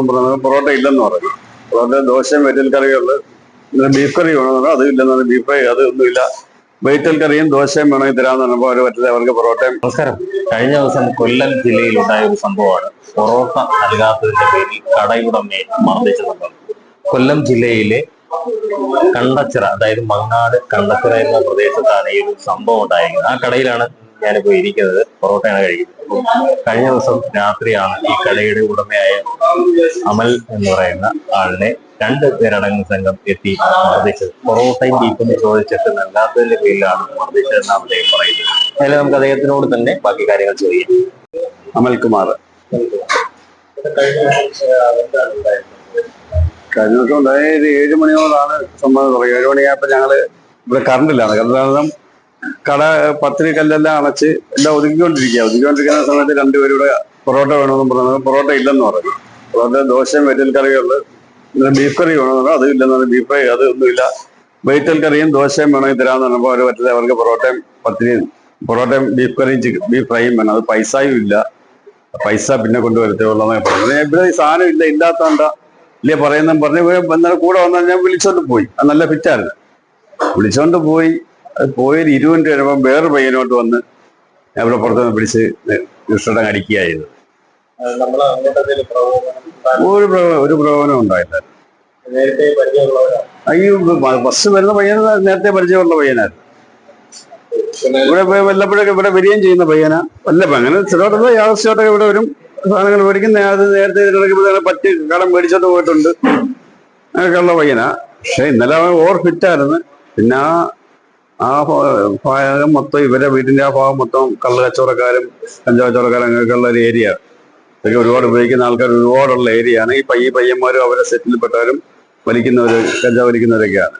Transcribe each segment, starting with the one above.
പറഞ്ഞാൽ പൊറോട്ട ഇല്ലെന്ന് പറഞ്ഞു. പൊറോട്ട ദോശയും വെറ്റൽ കറികളിൽ പിന്നെ ബീഫ് കറി വേണമെന്ന് അതും ഇല്ലെന്ന് പറഞ്ഞു. ബീഫ് ഫ്രൈ അതൊന്നുമില്ല വെയിറ്റൽ കറിയും ദോശയും വേണമെങ്കിൽ തരാമെന്ന് പറഞ്ഞപ്പോൾ അവർ പറ്റില്ല അവർക്ക് പൊറോട്ടയും നമസ്കാരം. കഴിഞ്ഞ ദിവസം കൊല്ലം ജില്ലയിൽ ഉണ്ടായ ഒരു സംഭവമാണ്. പൊറോട്ട നൽകാത്തതിന്റെ പേരിൽ കടയുടമയെ മർദ്ദിച്ച സംഭവം. കൊല്ലം ജില്ലയിലെ കണ്ടച്ചിറ അതായത് മങ്ങാട് കണ്ടച്ചിറ എന്ന പ്രദേശത്താണ് ഈ ഒരു സംഭവം ഉണ്ടായത് ആ കടയിലാണ് ഞാനിപ്പോ ഇരിക്കുന്നത് പൊറോട്ടയാണ് കഴിക്കുന്നത്. കഴിഞ്ഞ ദിവസം രാത്രിയാണ് ഈ കടയുടെ ഉടമയായ അമൽ എന്ന് പറയുന്ന ആളിനെ രണ്ട് പേരടങ്ങുന്ന സംഘം എത്തി മർദ്ദിച്ചത്. പൊറോട്ടയും ബീഫും ചോദിച്ചിട്ട് നൽകാത്തതിന്റെ പേരിലാണ് മർദ്ദിച്ചതെന്നാണ് അദ്ദേഹം പറയുന്നത്. അതിൽ നമുക്ക് അദ്ദേഹത്തിനോട് തന്നെ ബാക്കി കാര്യങ്ങൾ ചോദിക്കാം. അമൽകുമാർ. കഴിഞ്ഞ ദിവസം ഉണ്ടായ ഏഴ് മണിയോടാണ് സംഭവം തുടങ്ങി ഏഴ് മണിയായപ്പോൾ ഞങ്ങൾ ഇവിടെ കറണ്ടില്ലാണ് കാരണം കട പത്തിരി കല്ലെല്ലാം അടച്ച് എല്ലാം ഒതുക്കിക്കൊണ്ടിരിക്കുക. ഒതുക്കിക്കൊണ്ടിരിക്കുന്ന സമയത്ത് രണ്ടുപേരൂടെ പൊറോട്ട വേണമെന്ന് പറഞ്ഞു. പൊറോട്ട ഇല്ലെന്ന് പറഞ്ഞു. പൊറോട്ട ദോശയും വെറ്റൽ പിന്നെ ബീഫ് കറി വേണമെന്ന് പറഞ്ഞു. അതും ഇല്ലെന്ന് പറഞ്ഞു. ബീഫ് ഫ്രൈ അതൊന്നുമില്ല വെയിറ്റൽ കറിയും ദോശയും വേണമെങ്കിൽ തരാമെന്ന് പറഞ്ഞപ്പോൾ അവർ പറ്റില്ല അവർക്ക് പൊറോട്ടയും പത്തിരിയും പൊറോട്ടയും ബീഫ് കറിയും ചിക്കൻ ബീഫ് ഫ്രൈയും വേണം. അത് പൈസയും ഇല്ല. പൈസ പിന്നെ കൊണ്ടുവരത്തേ ഉള്ളതെന്ന് പറഞ്ഞു ഇവിടെ സാധനം ഇല്ല ഇല്ലാത്തോണ്ടാ. ഇല്ല പറയുന്ന പറഞ്ഞു ഇന്നലെ കൂടെ വന്നാൽ ഞാൻ വിളിച്ചോണ്ട് പോയി. അത് നല്ല ഫിറ്റായിരുന്നു. വിളിച്ചോണ്ട് പോയി. അത് പോയൊരു ഇരുപത് മിനിറ്റ് കഴിയുമ്പോൾ വേറെ പയ്യനോട്ട് വന്ന് അവിടെ പുറത്തുനിന്ന് പിടിച്ച് ഇഷ്ടം അടിക്കുകയായിരുന്നു എന്തെങ്കിലും ഒരു ഒരു പ്രകോപനം ഉണ്ടായില്ല. അയ്യോ ബസ് വരുന്ന പയ്യൻ നേരത്തെ പരിചയമുള്ള പയ്യനായിരുന്നു. ഇവിടെ വല്ലപ്പോഴൊക്കെ ഇവിടെ വരികയും ചെയ്യുന്ന പയ്യനാ. വല്ല അങ്ങനെ ചിലവരുടെ യാദൃശ്യമായിട്ടൊക്കെ ഇവിടെ വരും. സാധനങ്ങൾ മേടിക്കും നേ- അത് നേരത്തെ ഇവിടെ പറ്റി കടം മേടിച്ചോണ്ട് പോയിട്ടുണ്ട്. അങ്ങനെയൊക്കെയുള്ള പയ്യനാ. പക്ഷെ ഇന്നലെ അവൻ ഓവർ ഫിറ്റായിരുന്നു പിന്നെ ആ ആ ഭാഗം മൊത്തം ഇവരെ വീടിന്റെ ആ ഭാഗം മൊത്തം കള്ള് കച്ചവടക്കാരും കഞ്ചാവ് കച്ചവടക്കാരും അങ്ങനെയൊക്കെയുള്ള ഒരു ഏരിയ ഇതൊക്കെ ഒരുപാട് ഉപയോഗിക്കുന്ന ആൾക്കാർ ഒരുപാടുള്ള ഏരിയ ആണ്. ഈ പയ്യ പയ്യന്മാരും അവരെ സെറ്റിൽപ്പെട്ടവരും വലിക്കുന്നവര് കഞ്ചാവ് വലിക്കുന്നവരൊക്കെയാണ്.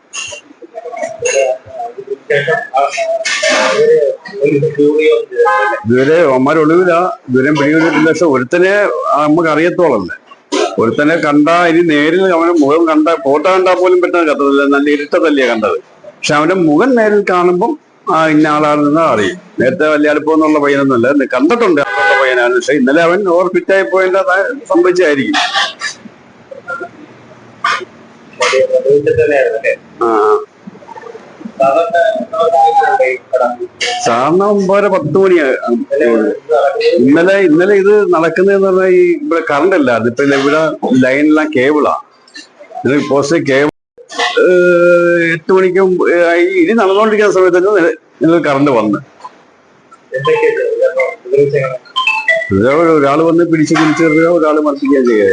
ഇതുവരെ ഒമാർ ഒളിവില ഇതുവരെ പിടികൂടിയിട്ടില്ല. പക്ഷെ ഒരുത്തനെ നമുക്ക് അറിയത്തോളല്ലേ. ഒരുത്തനെ കണ്ടാ ഇനി നേരിൽ അവനെ മുഖം കണ്ട ഫോട്ടോ കണ്ടാൽ പോലും പെട്ടെന്ന് കത്തതില്ല നല്ല ഇരുട്ടത്തല്ലേ കണ്ടത്. പക്ഷെ അവന്റെ മുഖം നേരിൽ കാണുമ്പം ആ ഇന്ന ആളാണെന്ന് അറിയും. നേരത്തെ വല്യാലപ്പോ എന്നുള്ള പയ്യനൊന്നുമല്ല കണ്ടിട്ടുണ്ട് അങ്ങനെയുള്ള പയ്യനാണ്. പക്ഷെ ഇന്നലെ അവൻ ഓവർ ഫിറ്റ് ആയി പോയതിന്റെ സംഭവിച്ചായിരിക്കും. ആ സാറിന് ഒമ്പതര പത്ത് മണിയാണ് ഇന്നലെ ഇന്നലെ ഇത് നടക്കുന്നതെന്ന് പറഞ്ഞാൽ ഈ ഇവിടെ കറണ്ട് ഇല്ലായിരുന്നു ഇപ്പൊ ഇവിടെ ലൈനെല്ലാം കേബിളാ ഇത് പോസ്റ്റ് കേബിൾ എട്ട് മണിക്കും ഇനി നടന്നുകൊണ്ടിരിക്കുന്ന സമയത്ത് തന്നെ നിങ്ങൾ കറണ്ട് വന്ന്. ഒരാൾ വന്ന് പിടിച്ച് പിടിച്ചെറിയുക ഒരാൾ മർദ്ദിക്കുക ചെയ്യുക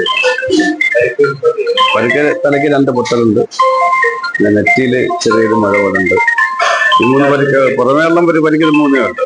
പരിക്ക് തലയ്ക്ക് രണ്ട് പൊട്ടലുണ്ട്. പിന്നെ നെറ്റിയിൽ ചെറിയൊരു മഴ പോലുണ്ട് മൂന്ന് പരിക്ക് പുറമേ വെള്ളം ഒരു പരിക്കൽ മൂന്നേ ഉണ്ട്